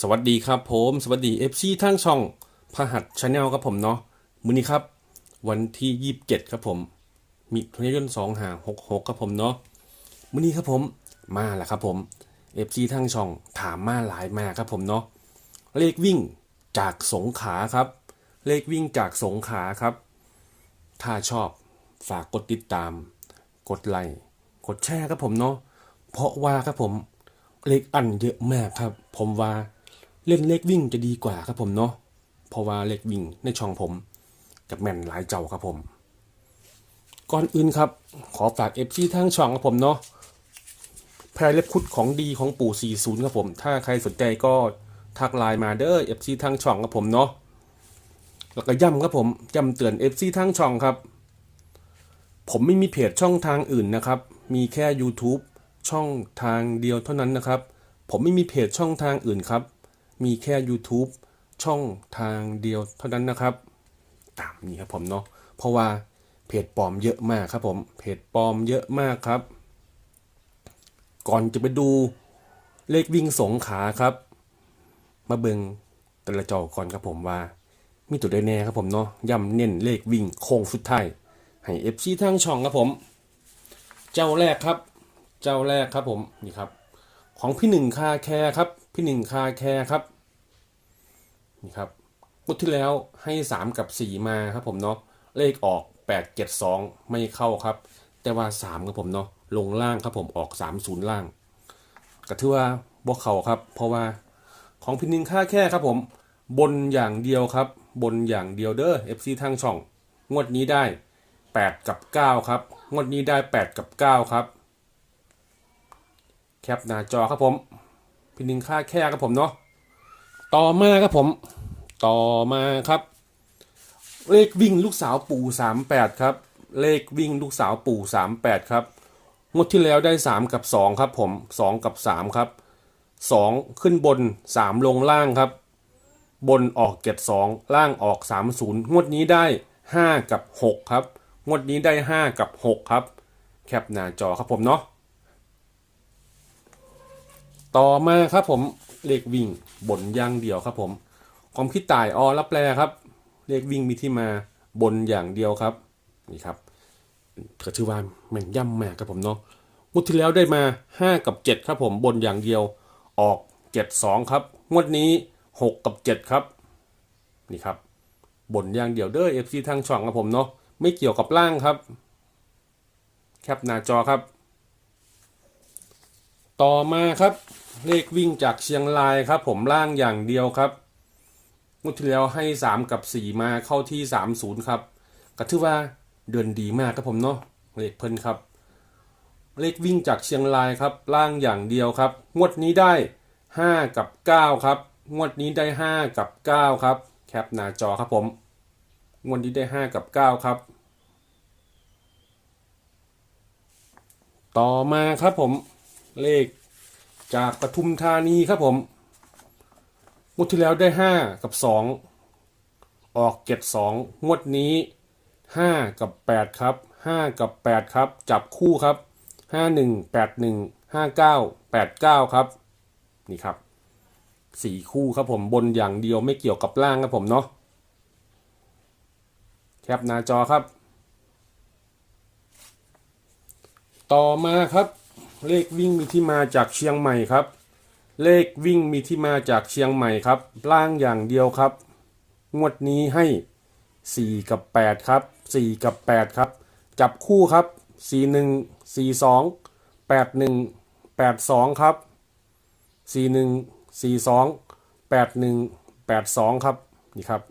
สวัสดีครับผมสวัสดี FC ทั้งช่องพหัสชาแนลครับผมเนาะมื้อนี้ครับ วันที่ 27 ครับผมมิถุนยน2หา66ครับผมเนาะมื้อนี้ครับผมมาแล้วครับผม FC ทั้งช่องถามมาหลายมาครับผมเนาะเลขวิ่งจากสงขาครับ เลขวิ่งจากสงขาครับ ถ้าชอบฝากกดติดตาม กดไลค์กดแชร์ครับผมเนาะเพราะว่าครับผมเลขอันเยอะมากครับ ผมว่า เล่นเลขวิ่งจะดีกว่าครับผมเนาะเพราะว่าเลขวิ่งในช่องผมกับแม่นหลายเจ้าครับผม ก่อนอื่นครับ ขอฝากเอฟซีทางช่องครับผมเนาะแพรเล็บคุดของดีของปู่ 40 ครับผม ถ้าใครสนใจก็ทักไลน์มาเด้อเอฟซีทางช่องครับผมเนาะแล้วก็ย้ำครับผมย้ำเตือนเอฟซีทางช่องครับ ผมไม่มีเพจช่องทางอื่นนะครับ มีแค่ YouTube ช่องทางเดียวเท่านั้นนะครับ ผมไม่มีเพจช่องทางอื่นครับ มีแค่ YouTube ช่องทางเดียวเท่านั้นนะครับ ตามนี้ครับผมเนาะเพราะว่าเพจปลอมเยอะมากครับผมเพจปลอมเยอะมากครับ ก่อนจะไปดูเลขวิ่งสงขาครับ มาเบิงแต่ละจอก่อนครับผมว่า มีตัวใดแน่ครับผมเนาะย้ำเน้นเลขวิ่งโค้งสุดท้ายให้ FC ทางช่องครับผม เจ้าแรกครับ เจ้าแรกครับผมนี่ครับ ของพี่หนึ่งคาแคร์ครับ พี่หนึ่งคาแคร์ครับ นี่ครับงวดที่แล้วให้ 3 กับ 4 มาครับผมเนาะเลขออก 8 7 2 ไม่เข้าครับ แต่ว่า 3 ครับผมเนาะลงล่างครับผมออก 3 0 ล่าง ก็ถือว่าบวกเขาครับ เพราะว่าของพี่หนึ่งค่าแค่ครับผม บนอย่างเดียวครับ บนอย่างเดียวเด้อ FC ทางช่อง งวดนี้ได้ 8 กับ 9 ครับ งวดนี้ได้ 8 กับ 9 ครับ แคปหน้าจอครับผมพี่หนึ่งค่าแค่ครับผมเนาะ ต่อมาครับผม ต่อมาครับ เลขวิ่งลูกสาวปู่สามแปดครับ เลขวิ่งลูกสาวปู่สามแปดครับงวดที่แล้วได้สามกับสองครับ ผมสองกับสามครับสองขึ้นบนสามลงล่างครับ บนออกเจ็ดสองล่างออกสามศูนย์งวดนี้ได้ห้ากับหกครับ งวดนี้ได้ห้ากับหกครับ แคปหน้าจอครับผมเนาะต่อมาครับผม เลขวิ่งบนอย่างเดียวครับผม ความคิดต่ายอรับแปลครับ เลขวิ่งมีที่มาบนอย่างเดียวครับ นี่ครับก็ชื่อว่าแม่นย่ำมากครับผมเนาะงวดที่แล้วได้มา 5 กับ 7 ครับผมบนอย่างเดียวออก 7 2 ครับ งวดนี้ 6 กับ 7 ครับ นี่ครับ บนอย่างเดียวเด้อ FC ทางช่องครับผมเนาะไม่เกี่ยวกับล่างครับ แคปหน้าจอครับ ต่อมาครับ เลขวิ่งจากเชียงรายครับ ผมล่างอย่างเดียวครับงวดที่แล้วให้ 3 กับ 4 มาเข้าที่ 30 ครับก็ถือว่าเดินดีมากครับผมเนาะเลขเพิ่นครับ เลขวิ่งจากเชียงรายครับ ล่างอย่างเดียวครับ งวดนี้ได้ 5 กับ 9 ครับ งวดนี้ได้ 5 กับ 9 ครับ แคปหน้าจอครับผม งวดนี้ได้ 5 กับ 9 ครับ ต่อมาครับผมเลข จากปทุมธานีครับผมงวดที่แล้วได้ห้ากับสองออกเจ็ดสองงวดนี้ห้ากับแปดครับห้ากับแปดครับ จับคู่ครับห้าหนึ่งแปดหนึ่งห้าเก้าแปดเก้าครับ นี่ครับสี่คู่ครับผมบนอย่างเดียวไม่เกี่ยวกับล่างครับผมเนาะแคปหน้าจอครับ ต่อมาครับ เลขวิ่งมีที่มาจากเชียงใหม่ครับ เลขวิ่งมีที่มาจากเชียงใหม่ครับ ล่างอย่างเดียวครับ งวดนี้ให้ 4 กับ 8 ครับ 4 กับ 8 ครับ จับคู่ครับ 41 42 81 82 ครับ 41 42 81 82 ครับ นี่ครับ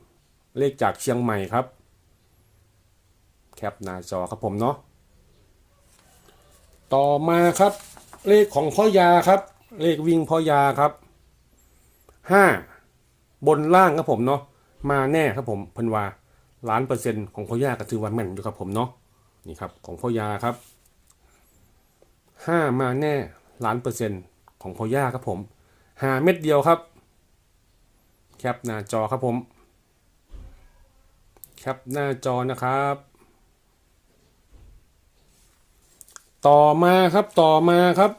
เลขจากเชียงใหม่ครับ แคปหน้าจอครับผมเนาะต่อมาครับ เลขของพ่อยาครับ เลขวิ่งพ่อยาครับห้าบนล่างครับผมเนาะมาแน่ครับผมพันวาล้านเปอร์เซ็นต์ของพ่อยาก็ถือว่าแม่นอยู่ครับผมเนาะนี่ครับของพ่อยาครับห้ามาแน่ล้านเปอร์เซ็นต์ของพ่อยาครับผมหาเม็ดเดียวครับ แคปหน้าจอครับผม แคปหน้าจอนะครับ ต่อมาครับต่อมาครับ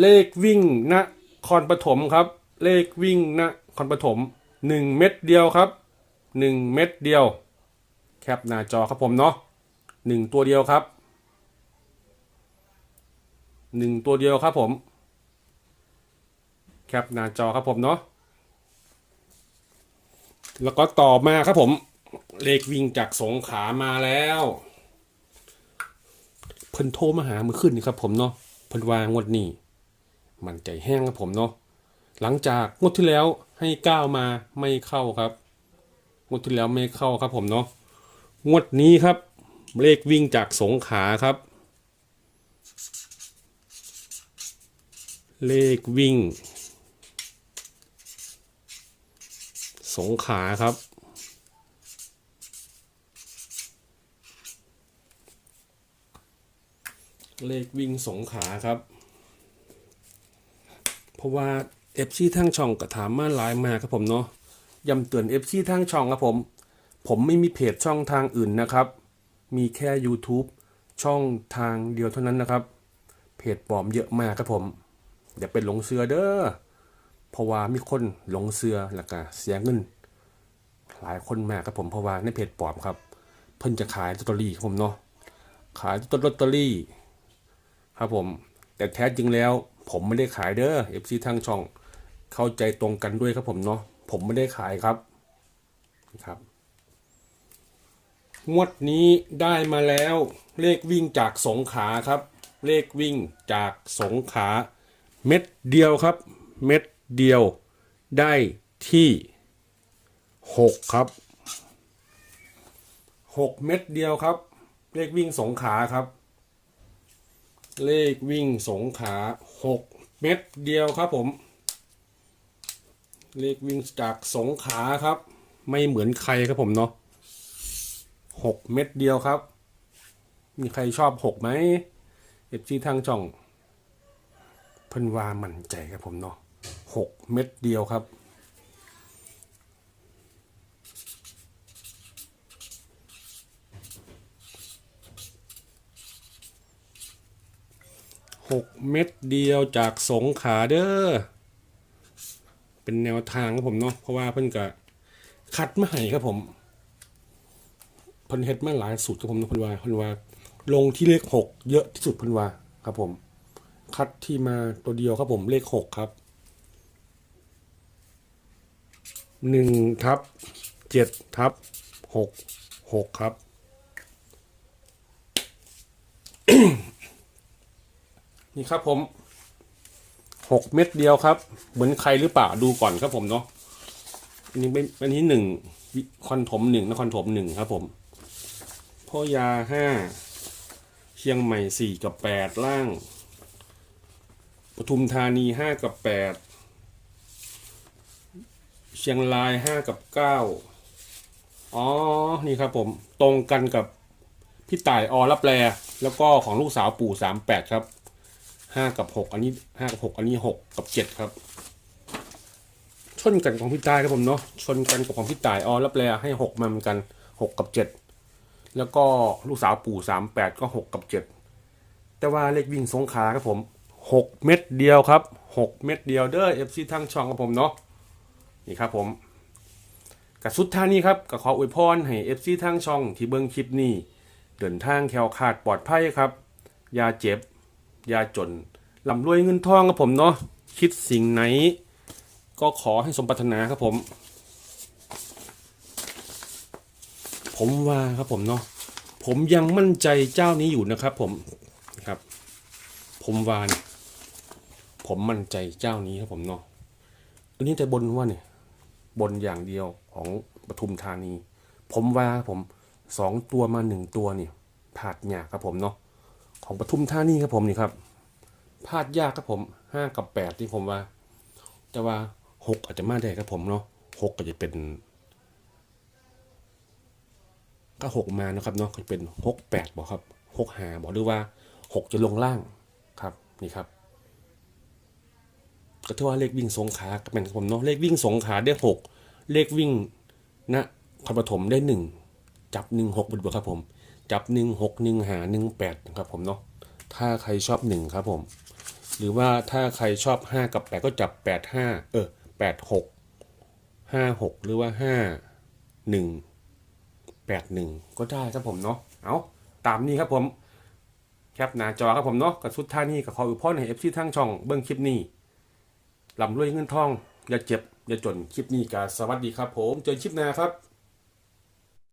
เลขวิ่งนะครปฐมครับ เลขวิ่งนะคอนปฐมหนึ่งเม็ดเดียวครับหนึ่งเม็ดเดียว แคปหน้าจอครับผมเนาะหนึ่งตัวเดียวครับหนึ่งตัวเดียวครับผม แคปหน้าจอครับผมเนาะแล้วก็ต่อมาครับผม เลขวิ่งจากสงขามาแล้ว เพิ่นโทรมาหามือขึ้นนี่ครับผมเนาะเพิ่นวางงวดนี้ มันใจแห้งครับผมเนาะหลังจากงวดที่แล้วให้ก้าวมาไม่เข้าครับงวดที่แล้วไม่เข้าครับผมเนาะงวดนี้ครับเลขวิ่งจากสงขาครับ เลขวิ่ง สงขาครับ เลขวิ่งสงขาครับ เพราะว่าเอฟซีทั้งช่องก็ถามมาหลายมาครับผมเนาะย้ำเตือนเอฟซีทั้งช่องครับผม ผมไม่มีเพจช่องทางอื่นนะครับ มีแค่ YouTube ช่องทางเดียวเท่านั้นนะครับ เพจปลอมเยอะมากครับผม อย่าเป็นหลงเสือเด้อเพราะว่ามีคนหลงเสือแล้วก็เสียเงินหลายคนมากครับผมเพราะว่าในเพจปลอมครับ เพิ่นจะขายลอตเตอรี่ครับผมเนาะขายต้นลอตเตอรี่ ครับผม แต่แท้จริงแล้ว ผมไม่ได้ขายเด้อ FC ทางช่อง เข้าใจตรงกันด้วยครับผมเนาะผมไม่ได้ขายครับครับงวดนี้ได้มาแล้ว เลขวิ่งจากสงขาครับ เลขวิ่งจากสงขา เม็ดเดียวครับ เม็ดเดียวได้ที่หกครับหกเม็ดเดียวครับ เลขวิ่งสงขาครับ เลขวิ่งสงขาหกเม็ดเดียวครับผม เลขวิ่งจากสงขาครับ ไม่เหมือนใครครับผมเนาะหกเม็ดเดียวครับ มีใครชอบหกไหมเอฟซีทางจ่อง เพิ่นว่ามั่นใจครับผมเนาะหกเม็ดเดียวครับ หกเม็ดเดียวจากสงขาเด้อ เป็นแนวทางครับผมเนาะ เพราะว่าเพิ่นก็คัดมาให้ครับผมเพิ่นเฮ็ดมาหลายสูตรครับผมนาะเพิ่นว่าเพิ่นว่า ลงที่เลขหกเยอะที่สุดเพิ่นว่าครับผม คัดที่มาตัวเดียวครับผมเลขหกครับหนึ่งทับเจ็ดทับหกหกครับ นี่ครับผมหกเม็ดเดียวครับ เหมือนใครหรือเปล่าดูก่อนครับผมเนาะอันนี้เป็นอันนี้หนึ่งคอนถมหนึ่งนครถมหนึ่งครับผมพ่อยาห้าเชียงใหม่สี่กับแปดล่างปทุมธานีห้ากับแปดเชียงรายห้ากับเก้าอ๋อ นี่ครับผม ตรงกันกับพี่ต่ายอรับแลแล้วก็ของลูกสาวปู่สามแปดครับ ห้ากับหกอันนี้ห้ากับหกอันนี้หกกับเจ็ดครับ ชนกันของพี่ตายครับผมเนาะชนกันกับของพี่ตายอ๋อรับแลให้หกมาเหมือนกันหกกับเจ็ดแล้วก็ลูกสาวปู่สามแปดก็หกกับเจ็ดแต่ว่าเลขวิ่งสงขาครับผมหกเม็ดเดียวครับหกเม็ดเดียวเด้อเอฟซีทั้งช่องครับผมเนาะนี่ครับผมกับสุดท้ายนี้ครับก็ขออวยพรให้เอฟซีทั้งช่องที่เบิ้งคลิปนี้เดินทางแคล้วคลาดปลอดภัยครับอย่าเจ็บ ยาจนลำรวยเงินทองครับผมเนาะคิดสิ่งไหน ก็ขอให้สมปรารถนาครับผม ผมว่าครับผมเนาะผมยังมั่นใจเจ้านี้อยู่นะครับ ผมครับ ผมว่าเนี่ยผมมั่นใจเจ้านี้ครับผมเนาะอันนี้แต่บนว่าเนี่ย บนอย่างเดียวของปทุมธานี ผมว่าครับผมสองตัวมาหนึ่งตัวเนี่ยผาดหยากครับผมเนาะ ของปทุมธานีครับผมนี่ครับพลาดยากครับผมห้ากับแปดที่ผมว่า แต่ว่าหกอาจจะมาได้ครับผมเนาะหกก็จะเป็นก็หกมานะครับเนาะก็จะเป็นหกแปดบอกครับหกหาบอกหรือว่าหกจะลงล่างครับนี่ครับก็ถือว่าเลขวิ่งสงขาก็เป็นผมเนาะเลขวิ่งสงขาได้หกเลขวิ่งนะคอนปฐมได้หนึ่งจับหนึ่งหกบนบวกครับผม จับหนึ่งหกหนึ่งหาหนึ่งแปดครับผมเนาะถ้าใครชอบหนึ่งครับผม หรือว่าถ้าใครชอบห้ากับแปดก็จับแปดห้าเออแปดหกห้าหกหรือว่าห้าหนึ่งแปดหนึ่งก็ได้ครับผมเนาะเอาตามนี้ครับผมแคปหน้าจอครับผมเนาะกับสุดท้านี้ก็ขออุปพรให้เอฟซีทั้งช่องเบิ้องคลิปนี้ลำรวยเงินทอง อย่าเจ็บ อย่าจนคลิปนี้ก็สวัสดีครับผม เจอคลิปหน้าครับ